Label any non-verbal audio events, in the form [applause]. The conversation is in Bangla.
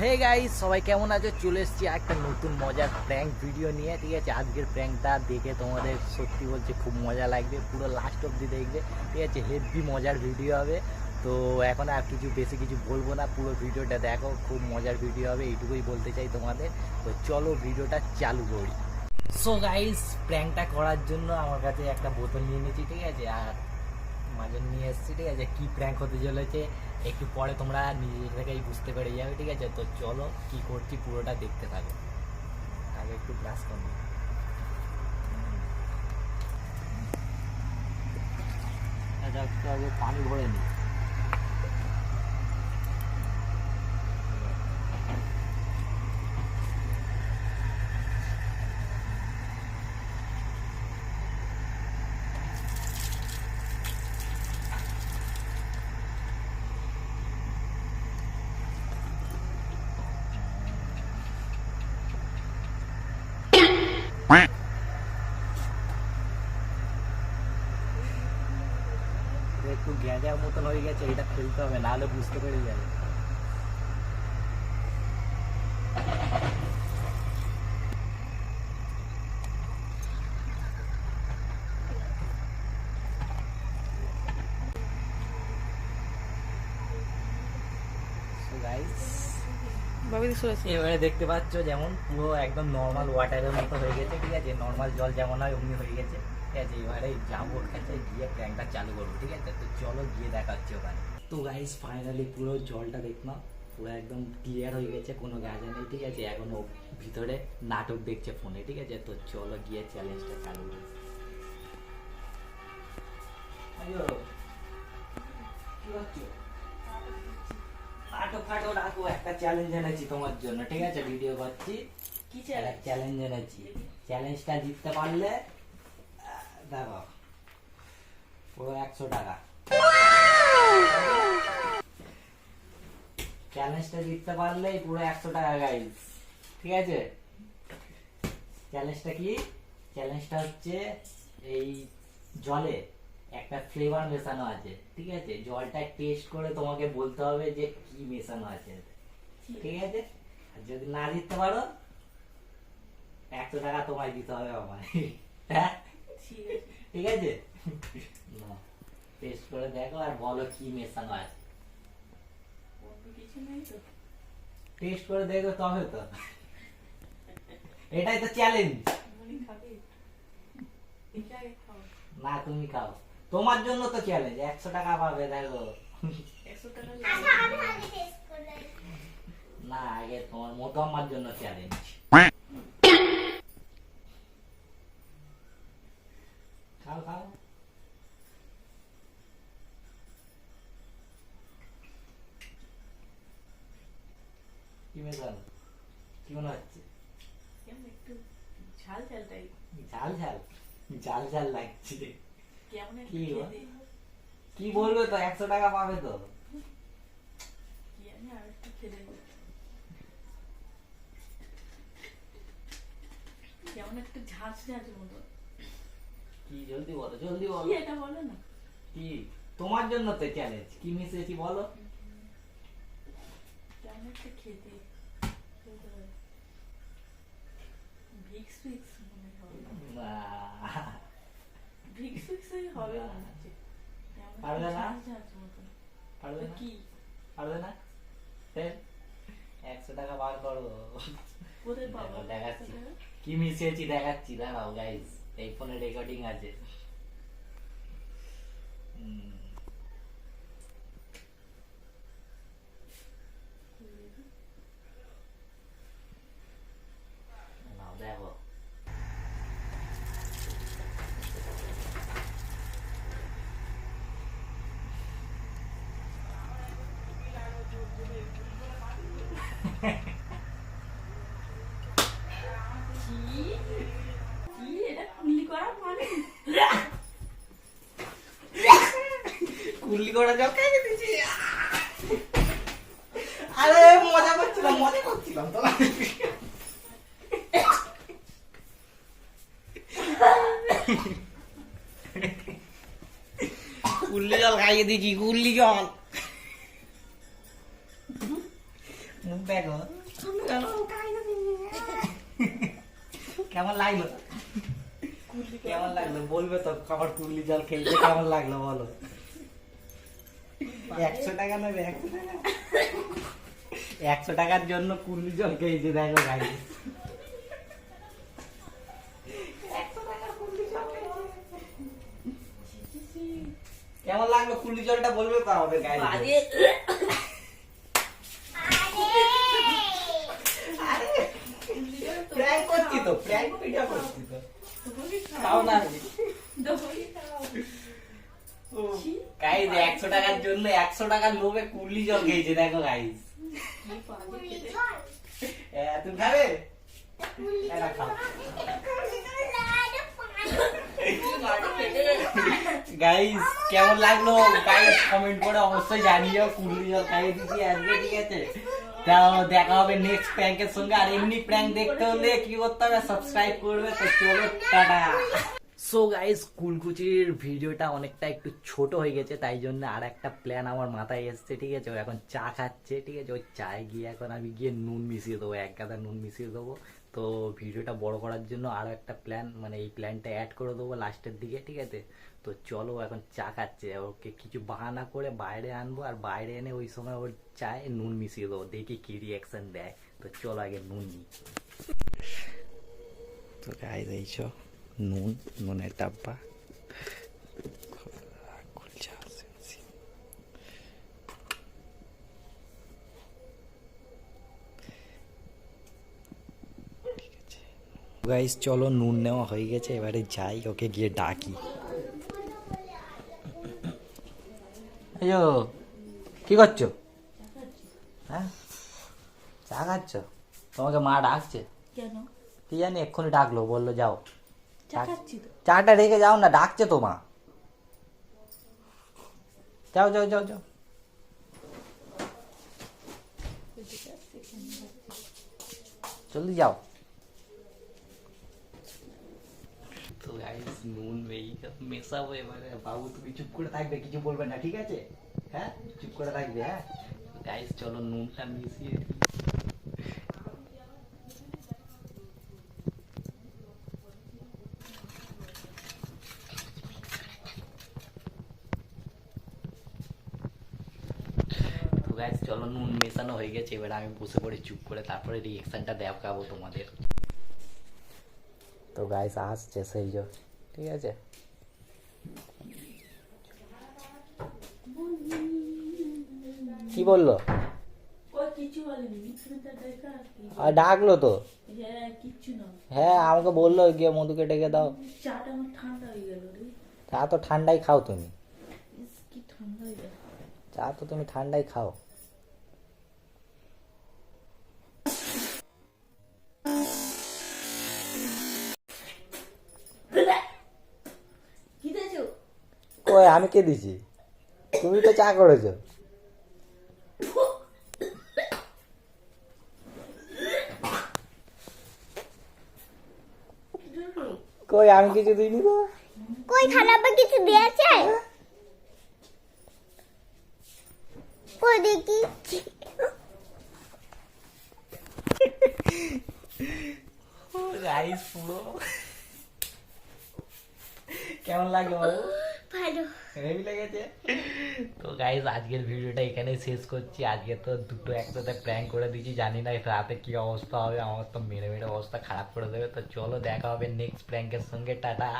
গাইস সবাই কেমন আছো? চলে এসেছি একটা নতুন মজার প্র্যাঙ্ক ভিডিও নিয়ে, ঠিক আছে? আজকের প্র্যাঙ্কটা দেখে তোমাদের সত্যি বলছে খুব মজা লাগবে, পুরো লাস্ট অবধি দেখবে, ঠিক আছে? হেভি মজার ভিডিও হবে। তো এখন আর কিছু, বেশি কিছু বলব না, পুরো ভিডিওটা দেখো, খুব মজার ভিডিও হবে, এইটুকুই বলতে চাই তোমাদের। তো চলো ভিডিওটা চালু করি। সো গাইস প্র্যাঙ্কটা করার জন্য আমার কাছে একটা বোতল নিয়ে নিয়েছি, ঠিক আছে? আর মাজন নিয়ে এসেছি, ঠিক আছে? কি প্র্যাঙ্ক হতে চলেছে? একটু পরে তোমরা নিজে থেকেই বুঝতে পেরে যাবে, ঠিক আছে? তো চলো, কি করছি পুরোটা দেখতে থাকো। আগে একটু ব্রাশ করব আগে পানি ভরে নিই এটা একটু গ্যাঁজার মতন হয়ে গেছে এটা ফেলতে হবে নাহলে বুঝতে পেরে যাবে। এবারে দেখতে পাচ্ছ যেমন পুরো একদম নর্মাল ওয়াটারের মতো হয়ে গেছে ঠিক আছে? নর্মাল জল যেমন হয় অমনি হয়ে গেছে। ঠিক আছে এবারে যাব ওর কাছে গিয়ে প্র্যাঙ্কটা চালু করব ঠিক আছে? তো চলো গিয়ে দেখাচ্ছি ওখানে। তো গাইস ফাইনালি পুরো জলটা দেখলাম পুরো একদম ক্লিয়ার হয়ে গেছে কোনো গাজা নেই ঠিক আছে? এখন ও ভিতরে নাটক দেখছে ফোনে ঠিক আছে? তো চলো গিয়ে চ্যালেঞ্জটা চালু করি। নাটক ফাটক রাখো একটা চ্যালেঞ্জ এনেছি তোমার জন্য ঠিক আছে? ভিডিও করছি। কি চ্যালেঞ্জ এনেছি। চ্যালেঞ্জটা জিততে পারলে দেখো পুরো একশো টাকা। চ্যালেঞ্জটা জিততে পারলেই পুরো একশো টাকা গাইজ ঠিক আছে? চ্যালেঞ্জটা কি? চ্যালেঞ্জটা হচ্ছে এই জলে একটা ফ্লেভার মেশানো আছে। ঠিক আছে? জলটা টেস্ট করে তোমাকে বলতে হবে যে কি মেশানো আছে। ঠিক আছে? আর যদি না দিতে পারো, একশো টাকা তোমায় দিতে হবে আমায়। হ্যাঁ? ঠিক আছে? টেস্ট করে দেখো আর বলো কি মেশানো আছে। টেস্ট করে দেখো তবে তো। এটাই তো চ্যালেঞ্জ না, তুমি খাও। তোমার জন্য তো চ্যালেঞ্জ একশো টাকা পাবে, দেখো। না, আগে তোমার মতো আমার জন্য চ্যালেঞ্জ খাও খাও কি মেশানো কি মনে হচ্ছে? ঝাল ঝাল ঝাল ঝাল? ঝাল লাগছে। কেমন কি কি বলবে তো? একশো টাকা পাবে তো। কি জানি আর একটু খেতে কেমন একটা ঝাঁঝ ঝাঁঝ মতো। কি জলদি বলো জলদি বলো। কি এটা বলো না? কি? তোমার জন্য তো চ্যালেঞ্জ কি মিশিয়েছি বলো? খেতে। Vicks Vicks. ভিক্স ভিক্স হবে পারবে না? পারবে কি? পারবে না? একশো টাকা বার করো। দেখাচ্ছি। কি মিশিয়েছি দেখাচ্ছি দাঁড়াও গাইস এই ফোনে রেকর্ডিং আছে। দেখো। কি [laughs] কুল্লি করা জল দিয়েছি? আরে মজা করছিলাম মজা করছিলাম তো। কুল্লি জল খাইয়ে দিয়েছি কুল্লি জল। মুখ দেখো। কেমন লাগল? কেমন লাগল? বলবে তো আমার কুর্লি জল খেলতে কেমন লাগল বলো? একশো টাকা নেবে একশো টাকা। একশো টাকার জন্য কুর্লি জল খেয়েছে দেখো গাড়ি কেমন লাগল কুর্লি জলটা বলবে তো আমাদের বাজে প্র্যাঙ্ক করছি তো প্র্যাঙ্ক ভিডিও করছি তো। খাও। না। গাইজ একশো টাকার জন্য একশো টাকার লোভে কুর্লি জল খেয়েছে দেখো গাইজ তুমি খাবে? গাইজ কেমন লাগল? গাইজ কমেন্ট করে অবশ্যই জানিও কুর্লি জল খাইয়ে দিচ্ছি আজকে ঠিক আছে? তাও দেখা হবে নেক্সট প্র্যাঙ্কের সঙ্গে আর এমনি প্র্যাঙ্ক দেখতে হলে কি করতে হবে? সাবস্ক্রাইব করবে তো চলো টাটা। সো গাইস কুলকুচির ভিডিওটা অনেকটা একটু ছোট হয়ে গেছে, তাই জন্য আর একটা প্ল্যান আমার মাথায় এসছে, ঠিক আছে? ও এখন চা খাচ্ছে, ঠিক আছে? ওই চায়ে গিয়ে এখন আমি গিয়ে নুন মিশিয়ে দেবো, এক গাদা নুন মিশিয়ে দেবো। তো ভিডিওটা বড় করার জন্য আরও একটা প্ল্যান মানে এই প্ল্যানটা অ্যাড করে দেবো লাস্টের দিকে, ঠিক আছে? তো চলো এখন চা খাচ্ছে। ওকে কিছু বাহানা করে বাইরে আনব, আর বাইরে এনে ওই সময় ওর চায়ে নুন মিশিয়ে দেবো। দেখি কি রিয়াকশন দেয়। তো চলো আগে নুন নিই। তো গাইজ এইছো নুন নুনের ডাব্বা গাইজ চলো নুন নেওয়া হয়ে গেছে এবারে যাই ওকে গিয়ে ডাকি আইয়ো কি করছ হ্যাঁ চা খাচ্ছ তোমাকে মা ডাকছে কেন কি জানি এক্ষুনি ডাকলো বলল যাও চাটা রেখে যাও না ডাকছে তো মা যাও যাও যাও যাও জলদি যাও তো গাইস নুন মেশাবো এবারে বাবু তুমি চুপ করে থাকবে কিছু বলবে না ঠিক আছে হ্যাঁ চুপ করে থাকবে হ্যাঁ গাইস চলো নুনটা মিশিয়ে গাইস চলো নুন মেশানো হয়ে গেছে এবার আমি বসে পড়ে চুপ করে তারপরে রিয়েকশনটা দেখাবো তোমাদের। তো গাইস আসছে সেই যে ঠিক আছে? কি বলল? ডাকলো তো? হ্যাঁ হ্যাঁ আমাকে বলল গিয়ে মধুকে ডেকে দাও। চা তো ঠান্ডাই খাও তুমি। চা তো তুমি ঠান্ডাই খাও। আমি কে দিছি? তুমি তো চা করেছ। কই আমি কিছু দিইনি তো কই খারাপ কিছু দিয়েছে? কই দেখি। রাইস পুরো। কেমন লাগে বাবু ভালো। হেভি লেগেছে। তো গাইজ আজকের ভিডিওটা এখানে শেষ করছি। আজকে তো দুটো একসাথে প্র্যাঙ্ক করে দিয়েছি জানি না রাতে কি অবস্থা হবে আমার তো মেরে মেরে অবস্থা খারাপ করে দেবে। তো চলো দেখা হবে নেক্সট প্র্যাঙ্কের সঙ্গে টাটা।